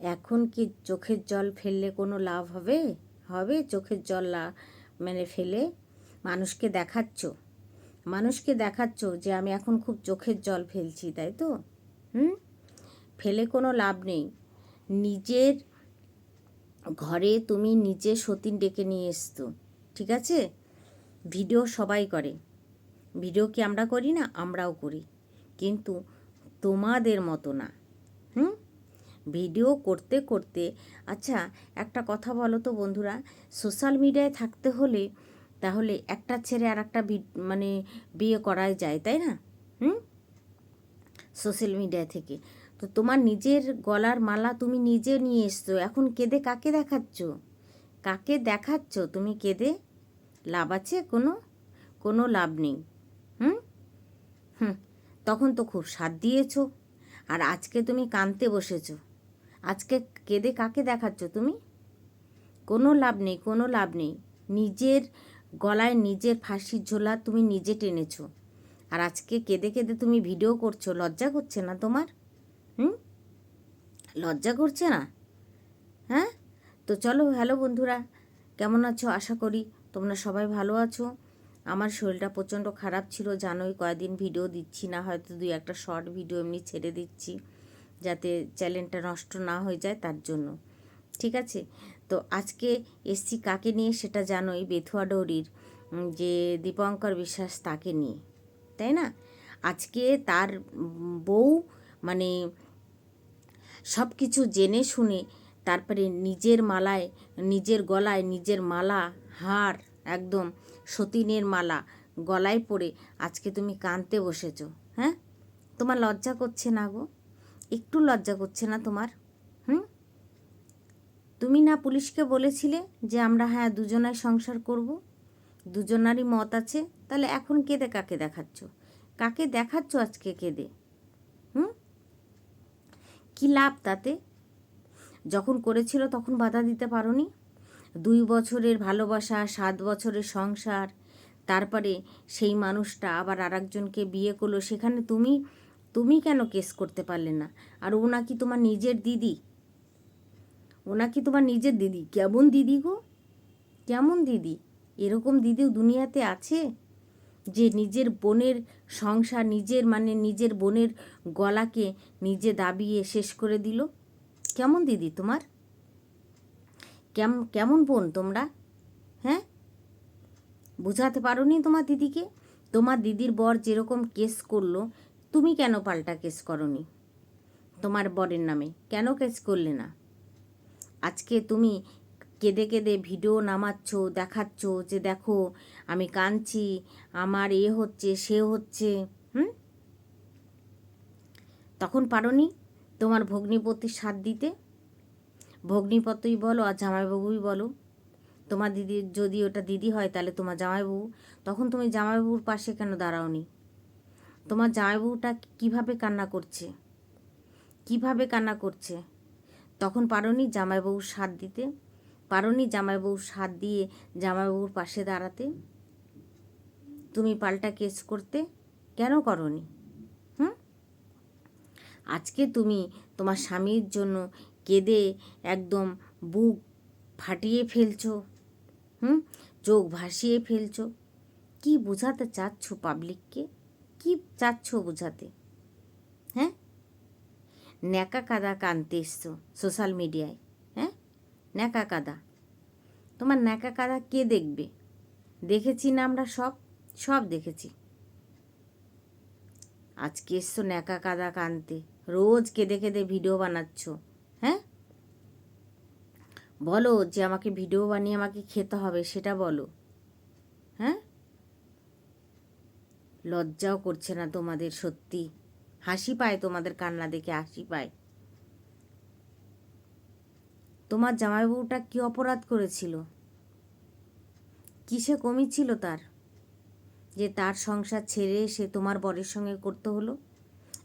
এখন কি চোখের জল ফেললে কোনো লাভ হবে? হবে চোখের জল মানে ফেলে? মানুষকে দেখাচ্ছ? মানুষকে দেখাচ্ছ যে আমি এখন খুব চোখের জল ফেলছি, তাই তো? হুম? ফেলে কোনো লাভ নেই। নিজের ঘরে তুমি নিজে সতীন ডেকে নিয়ে এসতো ঠিক আছে? ভিডিও সবাই করে। ভিডিও কি আমরা করি না? আমরাও করি। কিন্তু তোমাদের মতো না। হুম? ভিডিও করতে করতে আচ্ছা একটা কথা বলো তো বন্ধুরা সোশ্যাল মিডিয়ায় থাকতে হলে তাহলে একটা ছেড়ে আর একটা মানে বিয়ে করাই যায়, তাই না? হুম? সোশ্যাল মিডিয়া থেকে। তো তোমার নিজের গলার মালা তুমি নিজে নিয়ে এসছো, এখন কেঁদে কাকে দেখাচ্ছ? কাকে দেখাচ্ছ? তুমি কেঁদে? লাভ আছে কোনো? কোনো লাভ নেই। হুম? হুম, তখন তো খুব সাথ দিয়েছ। আর আজকে তুমি কানতে বসেছো। আজকে কেঁদে কাকে দেখাচ্ছ তুমি? কোনো লাভ নেই, কোনো লাভ নেই। নিজের গলায় নিজের ফাঁসির ঝোলা তুমি নিজে টেনেছো। আর আজকে কেঁদে কেঁদে তুমি ভিডিও করছ, লজ্জা করছে না তোমার? হুম? লজ্জা করছে না? হ্যাঁ? তো চলো, হ্যালো বন্ধুরা, কেমন আছো? আশা করি তোমরা সবাই ভালো আছো। আমার শরীরটা প্রচণ্ড খারাপ ছিল, জানোই কয়েকদিন ভিডিও দিচ্ছি না, হয়তো দুই একটা শর্ট ভিডিও এমনি ছেড়ে দিচ্ছি। যাতে চ্যানেলটা নষ্ট না হয়ে যায় তার জন্য। ঠিক আছে? তো আজকে এসছি কাকে নিয়ে সেটা জানোই, বেথুয়া ডৌরির যে দীপঙ্কর বিশ্বাস তাকে নিয়ে। তাই না? আজকে তার বউ মানে সব কিছু জেনে শুনে তারপরে নিজের মালায়, নিজের গলায়, নিজের মালা, হার, একদম সতীনের মালা গলায় পরে আজকে তুমি কানতে বসেছ হ্যাঁ? তোমার লজ্জা করছে না গো? একটু লজ্জা করছে না তোমার? হুম? তুমি না পুলিশকে বলেছিলে যে আমরা হ্যাঁ দুজনাই সংসার করব? দুজনারই মত আছে, তাহলে এখন কেঁদে কাকে দেখাচ্ছ? কাকে দেখাচ্ছ আজকে কেঁদে? হুম? কি লাভ তাতে? যখন করেছিল তখন বাধা দিতে পারোনি? দুই বছরের ভালোবাসা, সাত বছরের সংসার, তারপরে সেই মানুষটা আবার আরেকজনকে বিয়ে করল, সেখানে তুমি তুমি কেন কেস করতে পারলে না? আর ও নাকি তোমার নিজের দিদি। ও নাকি তোমার নিজের দিদি। কেমন দিদি গো? কেমন দিদি? এরকম দিদিও দুনিয়াতে আছে? যে নিজের বোনের সংসার, নিজের মানে নিজের বোনের গলাকে নিজে দাবিয়ে শেষ করে দিল? কেমন দিদি তোমার? কেমন কেমন বোন তোমরা? হ্যাঁ? বুঝাতে পারো নি তোমার দিদিকে? তোমার দিদির বর যেরকম কেস করল তুমি কেন পাল্টা কেস করনি? তোমার বরের নামে। কেন কেস করলে না? আজকে তুমি কেঁদে কেঁদে ভিডিও নামাচ্ছ, দেখাচ্ছ যে দেখো, আমি কাঁদছি, আমার এ হচ্ছে, সে হচ্ছে, হুম? তখন পারোনি তোমার ভগ্নিপতির সাথ দিতে? ভগ্নিপতই বলো আর জামাইবাবুই বলো। তোমার দিদি যদি ওটা দিদি হয় তাহলে তোমার জামাইবাবু, তখন তুমি জামাইবাবুর পাশে কেন দাঁড়াওনি? তোমার জামাইবাবুটা কীভাবে কান্না করছে? কীভাবে কান্না করছে? তখন পারোনি জামাইবাবুর সাথ দিতে। পারোনি জামাইবাবুর সাথ দিয়ে জামাইবাবুর পাশে দাঁড়াতে। তুমি পাল্টা কেস করতে কেন করনি? হুম? আজকে তুমি তোমার স্বামীর জন্য কেঁদে একদম বুক ফাটিয়ে ফেলছো। হুম? চোখ ভাসিয়ে ফেলছো। কি বোঝাতে চাচ্ছ পাবলিককে কি চাচ্ছ বোঝাতে? হ্যাঁ? ন্যাকা কাদা কানতে এসছো সোশ্যাল মিডিয়ায় হ্যাঁ? ন্যাকা কাদা। তোমার ন্যাকা কাদা কে দেখবে? দেখেছি না আমরা সব? সব দেখেছি। আজকে এসছো ন্যাকা কাদা কানতে। রোজ কেঁদে কেঁদে ভিডিও বানাচ্ছ হ্যাঁ? বলো যে আমাকে ভিডিও বানিয়ে আমাকে খেতে হবে, সেটা বলো। হ্যাঁ? লজ্জাও করছে না তোমাদের, সত্যি। হাসি পায় তোমাদের কান্না দেখে, হাসি পায়। তোমার জামাইবাবুটা কি অপরাধ করেছিল? কিসে কমি ছিল তার? যে তার সংসার ছেড়ে সে তোমার বরের সঙ্গে করতে হলো?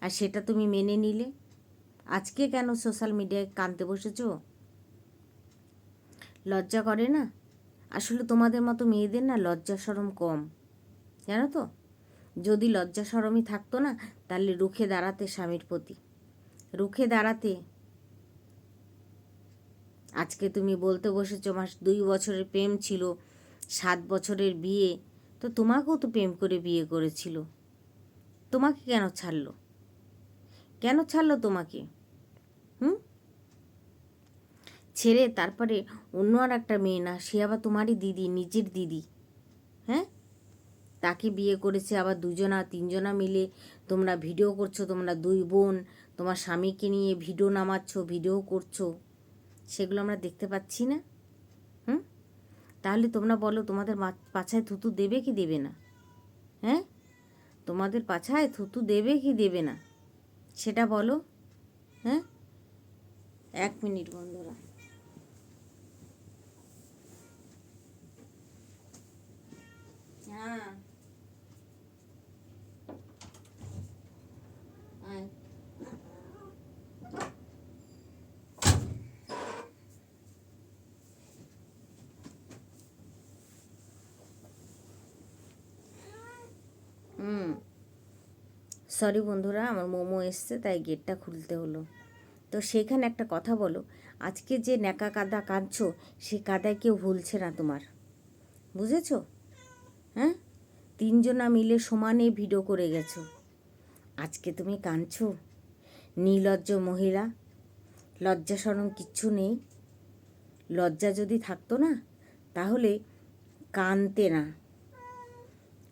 আর সেটা তুমি মেনে নিলে? আজকে কেন সোশ্যাল মিডিয়ায় কাঁদতে বসেছো? লজ্জা করে না? আসলে তোমাদের মতো মেয়েদের না লজ্জা সরম কম। জানো তো? যদি লজ্জা সরমই থাকতো না, তাহলে রুখে দাঁড়াতে স্বামীর প্রতি। রুখে দাঁড়াতে? আজকে তুমি বলতে বসেছো, মাস দুই বছরের প্রেম ছিল, সাত বছরের বিয়ে, তো তোমাকেও তো প্রেম করে বিয়ে করেছিল। তোমাকে কেন ছাড়লো? কেন ছাড়লো তোমাকে? হুম? ছেড়ে তারপরে অন্য আর একটা মেয়ে না, সে আবার তোমারই দিদি, নিজের দিদি। হ্যাঁ? তাকে বিয়ে করেছে, আবার দুজনা, তিনজনা মিলে তোমরা ভিডিও করছ, তোমরা দুই বোন, তোমার স্বামীকে নিয়ে ভিডিও নামাচ্ছ, ভিডিও করছ, সেগুলো আমরা দেখতে পাচ্ছি না। হুম? তাহলে তোমরা বলো, তোমাদের পাছায় থুতু দেবে কি দেবে না? হ্যাঁ? তোমাদের পাছায় থুতু দেবে কি দেবে না? সেটা বলো। হ্যাঁ? এক মিনিট বন্ধুরা। হ্যাঁ। হুম। সরি বন্ধুরা, আমার মোমো এসছে, তাই গেটটা খুলতে হলো। তো সেখানে একটা কথা বলো, আজকে যে ন্যাকা কাদা কাঁদছো, সে কাদায় কেউ ভুলছে না তোমার। বুঝেছ? হ্যাঁ? তিনজনা মিলে সমানে ভিডিও করে গেছো। আজকে তুমি কাঁদছো? নির্লজ্জ মহিলা, লজ্জা সরম কিচ্ছু নেই। লজ্জা যদি থাকতো না, তাহলে কানতে না।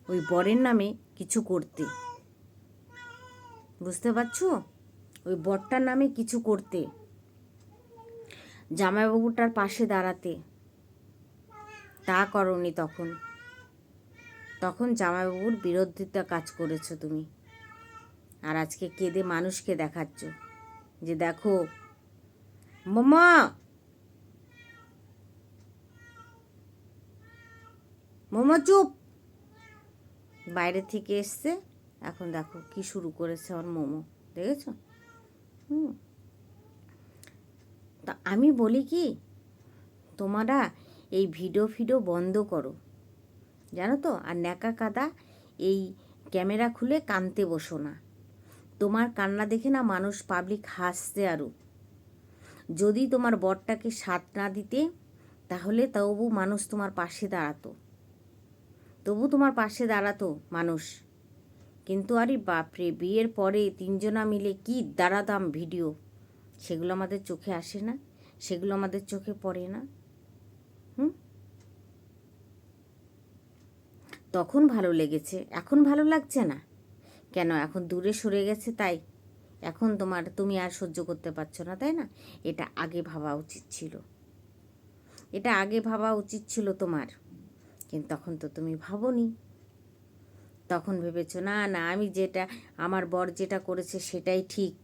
ওই বরের নামে কিছু করতে। বুঝতে পারছ? ওই বরটার নামে কিছু করতে। জামাইবাবুটার পাশে দাঁড়াতে। তা করনি তখন। তখন জামাইবাবুর বিরোধিতা কাজ করেছ তুমি। আর আজকে কেঁদে মানুষকে দেখাচ্ছ। যে দেখো মামা মোমো চুপ! বাইরে থেকে এসছে। এখন দেখো কি শুরু করেছে আমার মোমো, দেখেছ? হুম। তা আমি বলি কি, তোমরা এই ভিডিও ফিডিও বন্ধ করো। জানো তো? আর ন্যাকা কাদা এই ক্যামেরা খুলে কানতে বসো না। তোমার কান্না দেখে না মানুষ পাবলিক হাসছে আরও যদি তোমার বরটাকে সাথ না দিতে, তাহলে তবু মানুষ তোমার পাশে দাঁড়াতো। তবু তোমার পাশে দাঁড়াতো মানুষ। কিন্তু আরে বাপরে, বিয়ের পরে তিনজনা মিলে কি দাঁড়াতাম ভিডিও। সেগুলো আমাদের চোখে আসে না, সেগুলো আমাদের চোখে পড়ে না। হুম? তখন ভালো লেগেছে, এখন ভালো লাগছে না। কেন, এখন দূরে সরে গেছে তাই। এখন তোমার, তুমি আর সহ্য করতে পারছ না, তাই না? এটা আগে ভাবা উচিত ছিল। এটা আগে ভাবা উচিত ছিল তোমার। কিন্তু তখন তো তুমি ভাবোনি। তখন ভেবেছো, না না, আমি যেটা, আমার বর যেটা করেছে সেটাই ঠিক।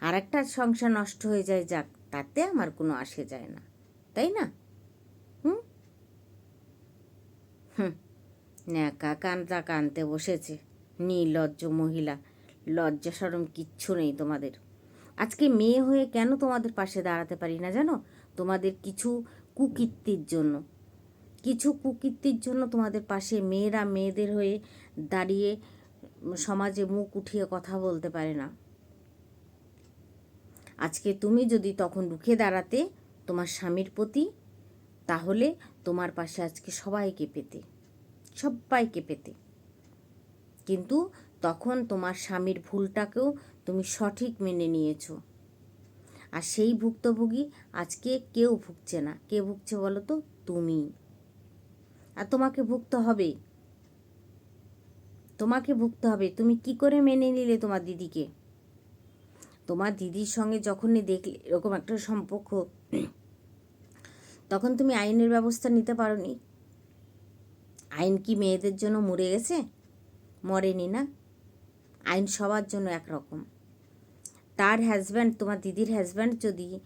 আর একটা সংসার নষ্ট হয়ে যায় যাক, তাতে আমার কোনো আসে যায় না। তাই না? হুম? হুম। ন্যাকা কান্দা কানতে বসেছে। নির্লজ্জ মহিলা। লজ্জা সরম কিচ্ছু নেই তোমাদের। আজকে মেয়ে হয়ে কেন তোমাদের পাশে দাঁড়াতে পারি না জানো? তোমাদের কিছু কুকীর্তির জন্য। কিছু কুকীর্তির জন্য তোমাদের পাশে মেয়েরা মেয়েদের হয়ে দাঁড়িয়ে সমাজে মুখ উঠিয়ে কথা বলতে পারে না। আজকে তুমি যদি তখন রুখে দাঁড়াতে তোমার স্বামীর প্রতি, তাহলে তোমার পাশে আজকে সবাইকে পেতে সবাইকে পেতে। কিন্তু তখন তোমার স্বামীর ভুলটাকেও তুমি সঠিক মেনে নিয়েছো। আর সেই ভুক্তভোগী আজকে কেউ ভুগছে না। কে ভুগছে বলো তো? তুমি। আর তোমাকে ভুগতে হবে। তোমাকে ভুগতে হবে। তুমি কি করে মেনে নিলে তোমার দিদিকে? তোমার দিদির সঙ্গে যখনই দেখলে এরকম একটা সম্পর্ক, তখন তুমি আইনের ব্যবস্থা নিতে পারোনি। আইন কি মেয়েদের জন্য মরে গেছে? মরেনি না। আইন সবার জন্য একরকম। তার হাজব্যান্ড তোমার দিদির হাজব্যান্ড যদি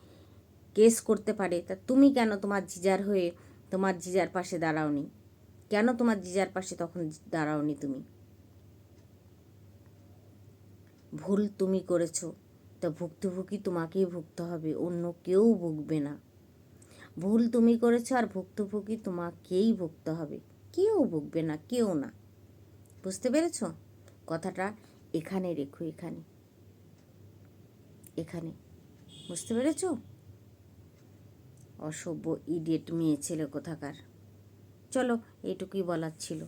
কেস করতে পারে, তা তুমি কেন তোমার জিজার হয়ে তোমার জিজার পাশে দাঁড়াওনি? কেন তোমার জিজার পাশে তখন দাঁড়াওনি তুমি? ভুল তুমি করেছ, তা ভুক্তভোগী তোমাকেই ভুগতে হবে, অন্য কেউ ভুগবে না। ভুল তুমি করেছ আর ভুক্তভোগী তোমাকেই ভুগতে হবে, কেউ ভুগবে না, কেউ না। বুঝতে পেরেছ? কথাটা এখানে রেখো, এখানে। এখানে। বুঝতে পেরেছ? অসভ্য ইডিয়েট মেয়ে ছেলে কোথাকার? চলো এইটুকুই বলার ছিল।